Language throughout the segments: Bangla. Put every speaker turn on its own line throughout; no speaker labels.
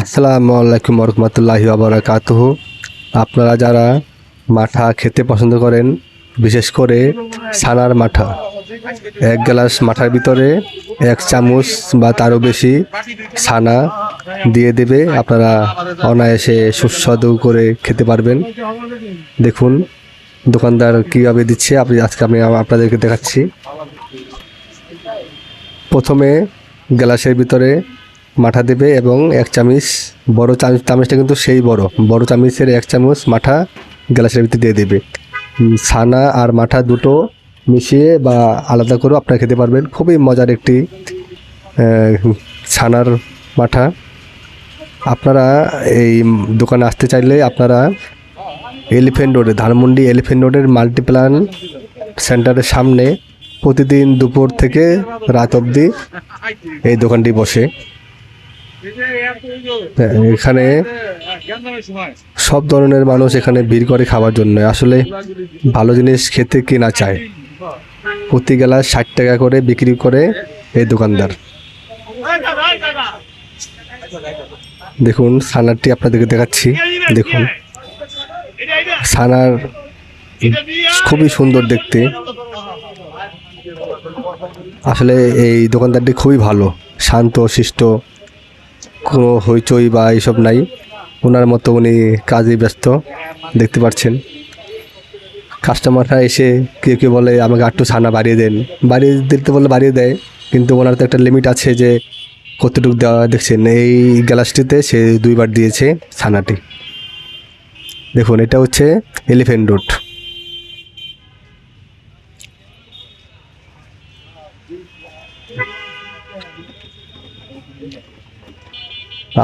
আসসালামু আলাইকুম রহমতুল্লাহি আবরাকাতুহ আপনারা যারা মাঠা খেতে পছন্দ করেন, বিশেষ করে ছানার মাঠা, এক গ্লাস মাঠার ভিতরে এক চামচ বা তারও বেশি ছানা দিয়ে দেবে, আপনারা অনায়াসে সুস্বাদু করে খেতে পারবেন। দেখুন, দোকানদার কীভাবে দিচ্ছে, আপনি আজকে আমি আপনাদেরকে দেখাচ্ছি। প্রথমে গ্লাসের ভিতরে মাঠা দেবে এবং এক চামচ বড় চামচ চামচটা কিন্তু সেই বড়। বড় চামচের এক চামচ মাঠা গ্লাসের ভিতরে দিয়ে দেবে। ছানা আর মাঠা দুটো মিশিয়ে বা আলাদা করেও আপনারা খেতে পারবেন। খুবই মজার একটি ছানার মাঠা। আপনারা এই দোকানে আসতে চাইলে আপনারা এলিফেন্ট রোডে, ধানমন্ডি এলিফেন্ট রোডের মাল্টিপ্লান সেন্টারের সামনে প্রতিদিন দুপুর থেকে রাত অবধি এই দোকানটি বসে। এখানে সব ধরনের মানুষ এখানে ভিড় করে খাওয়ার জন্য। আসলে ভালো জিনিস খেতে কে না চায়। প্রতি গেলা ষাট টাকা করে বিক্রি করে এই দোকানদার। দেখুন, সানারটি আপনাদেরকে দেখাচ্ছি। দেখুন, সানার খুবই সুন্দর দেখতে। আসলে এই দোকানদারটি খুবই ভালো, শান্ত, শিষ্ট। কোনো হইচই বা এইসব নাই। ওনার মতো উনি কাজে ব্যস্ত, দেখতে পাচ্ছেন কাস্টমাররা এসে কেউ কেউ বলে, আমাকে একটু ছানা বাড়িয়ে দেন। বাড়িয়ে দিতে বললে বাড়িয়ে দেয়, কিন্তু ওনার তো একটা লিমিট আছে যে কতটুকু দেওয়া দেখছেন, এই গ্লাসটিতে সে দুইবার দিয়েছে ছানাটি। দেখুন, এটা হচ্ছে এলিফেন্ট রোড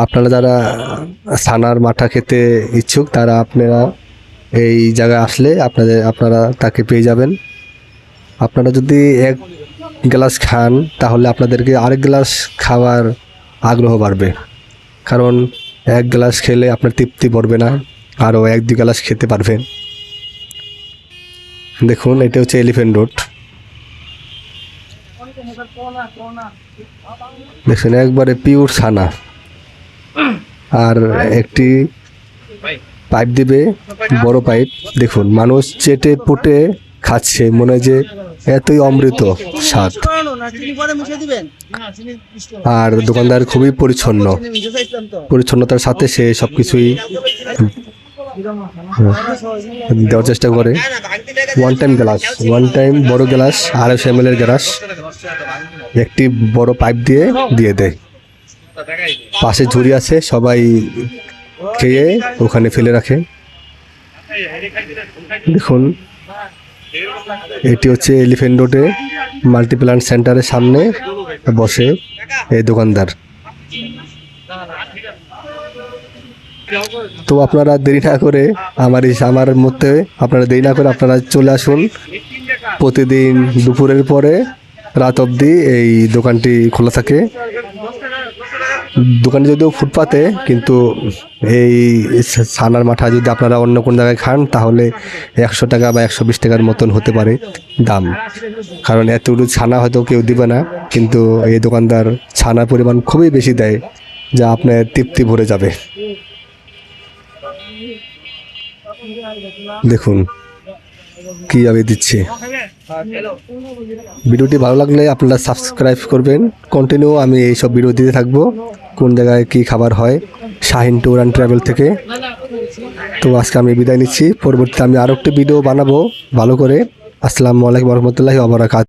আপনারা যারা ছানার মাঠা খেতে ইচ্ছুক, তারা আপনারা এই জায়গায় আসলে আপনাদের, আপনারা তাকে পেয়ে যাবেন। আপনারা যদি এক গ্লাস খান, তাহলে আপনাদেরকে আরেক গ্লাস খাওয়ার আগ্রহ বাড়বে। কারণ এক গ্লাস খেলে আপনার তৃপ্তি পড়বে না, আরও এক দুই গ্লাস খেতে পারবেন দেখুন, এটা হচ্ছে এলিফেন্ট রোড। দেখছেন একবারে পিওর ছানা। আর একটি পাইপ দিবে, বড় পাইপ। দেখুন, মানুষ চেটে পুটে খাচ্ছে, মনে হয় যে এতই অমৃত স্বাদ। আর দোকানদার খুবই পরিচ্ছন্ন। পরিচ্ছন্নতার সাথে সে সব কিছুই দেওয়ার চেষ্টা করে। One time glass one time বড় গ্লাস আড়াইশো এম এর গ্লাস একটি বড় পাইপ দিয়ে দিয়ে দেয়। পাশে ঝুড়ি আছে, সবাই খেয়ে ওখানে ফেলে রাখে। দেখুন, এটি হচ্ছে এলিফেন্ট রোডে মাল্টিপ্লান সেন্টারের সামনে বসে এই দোকানদার। তো আপনারা দেরি না করে আমার আমার মধ্যে আপনারা দেরি না করে আপনারা চলে আসুন। প্রতিদিন দুপুরের পরে রাত অবধি এই দোকানটি খোলা থাকে। দোকানে যদিও ফুটপাতে, কিন্তু এই ছানার মাঠা যদি আপনারা অন্য কোনো জায়গায় খান, তাহলে একশো টাকা বা একশো বিশ টাকার মতন হতে পারে দাম। কারণ এতটুকু ছানা হয়তো কেউ দিবে না, কিন্তু এই দোকানদার ছানার পরিমাণ খুবই বেশি দেয়, যা আপনার তৃপ্তি ভরে যাবে। দেখুন কীভাবে দিচ্ছে। ভিডিওটি ভালো লাগলে আপনারা সাবস্ক্রাইব করবেন। কন্টিনিউ আমি এই সব ভিডিও দিতে থাকব। কোন জায়গায় কি খাবার হয়, শাহিন ট্যুর অ্যান্ড ট্রাভেল থেকে। তো আজকে আমি বিদায় নিচ্ছি। পরবর্তীতে আমি আরও একটি ভিডিও বানাবো। ভালো করে। আসসালামু আলাইকুম রহমতুল্লাহি আবরাকাত